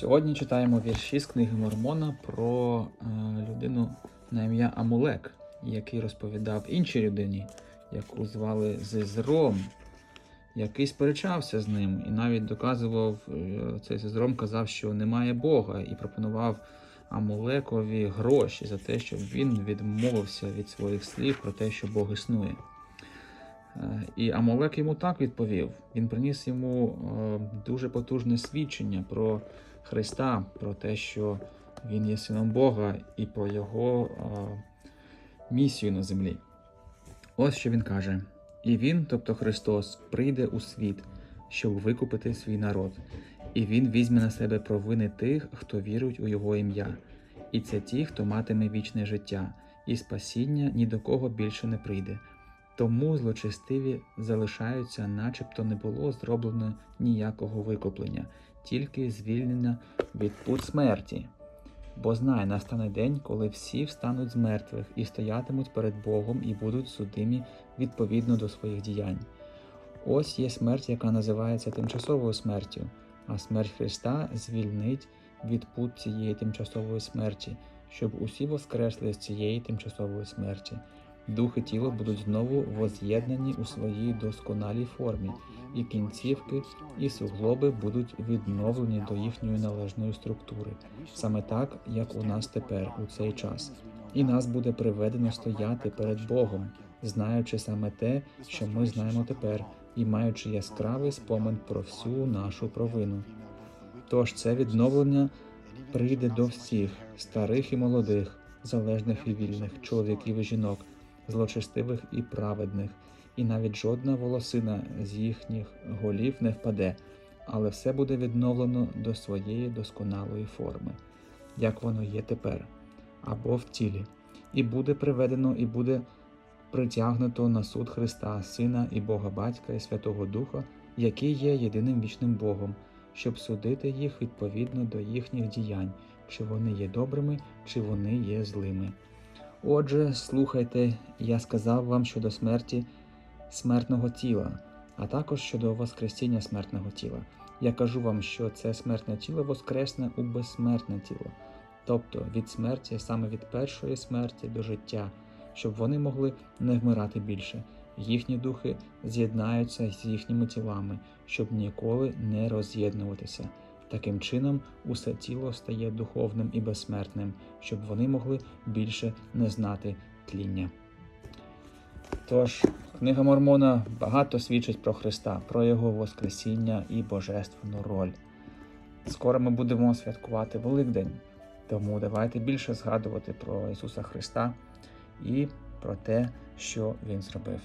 Сьогодні читаємо вірші з книги Мормона про е, людину на ім'я Амулек, який розповідав іншій людині, яку звали Зезром, який сперечався з ним і навіть доказував, е, цей Зезром казав, що немає Бога, і пропонував Амулекові гроші за те, щоб він відмовився від своїх слів про те, що Бог існує. Е, І Амолек йому так відповів. Він приніс йому дуже потужне свідчення про Христа, про те, що Він є сином Бога, і про Його е, місію на землі. Ось що він каже: І Він, тобто Христос, прийде у світ, щоб викупити свій народ, і Він візьме на себе провини тих, хто вірують у Його ім'я. І це ті, хто матиме вічне життя, і спасіння ні до кого більше не прийде. Тому злочестиві залишаються, начебто не було зроблено ніякого викуплення, тільки звільнення від пут смерті. Бо знай, настане день, коли всі встануть з мертвих і стоятимуть перед Богом і будуть судимі відповідно до своїх діянь. Ось є смерть, яка називається тимчасовою смертю, а смерть Христа звільнить від пут цієї тимчасової смерті, щоб усі воскресли з цієї тимчасової смерті. Дух і тіло будуть знову воз'єднані у своїй досконалій формі, і кінцівки і суглоби будуть відновлені до їхньої належної структури, саме так, як у нас тепер, у цей час. І нас буде приведено стояти перед Богом, знаючи саме те, що ми знаємо тепер, і маючи яскравий спомин про всю нашу провину. Тож це відновлення прийде до всіх, старих і молодих, залежних і вільних, чоловіків і жінок, злочестивих і праведних, і навіть жодна волосина з їхніх голів не впаде, але все буде відновлено до своєї досконалої форми, як воно є тепер, або в тілі, і буде приведено, і буде притягнуто на суд Христа, Сина і Бога Батька і Святого Духа, який є єдиним вічним Богом, щоб судити їх відповідно до їхніх діянь, чи вони є добрими, чи вони є злими. Отже, слухайте, я сказав вам щодо смерті смертного тіла, а також щодо воскресіння смертного тіла. Я кажу вам, що це смертне тіло воскресне у безсмертне тіло, тобто від смерті саме від першої смерті до життя, щоб вони могли не вмирати більше. Їхні духи з'єднаються з їхніми тілами, щоб ніколи не роз'єднуватися. Таким чином, усе тіло стає духовним і безсмертним, щоб вони могли більше не знати тління. Тож, книга Мормона багато свідчить про Христа, про Його Воскресіння і божественну роль. Скоро ми будемо святкувати Великдень, тому давайте більше згадувати про Ісуса Христа і про те, що Він зробив.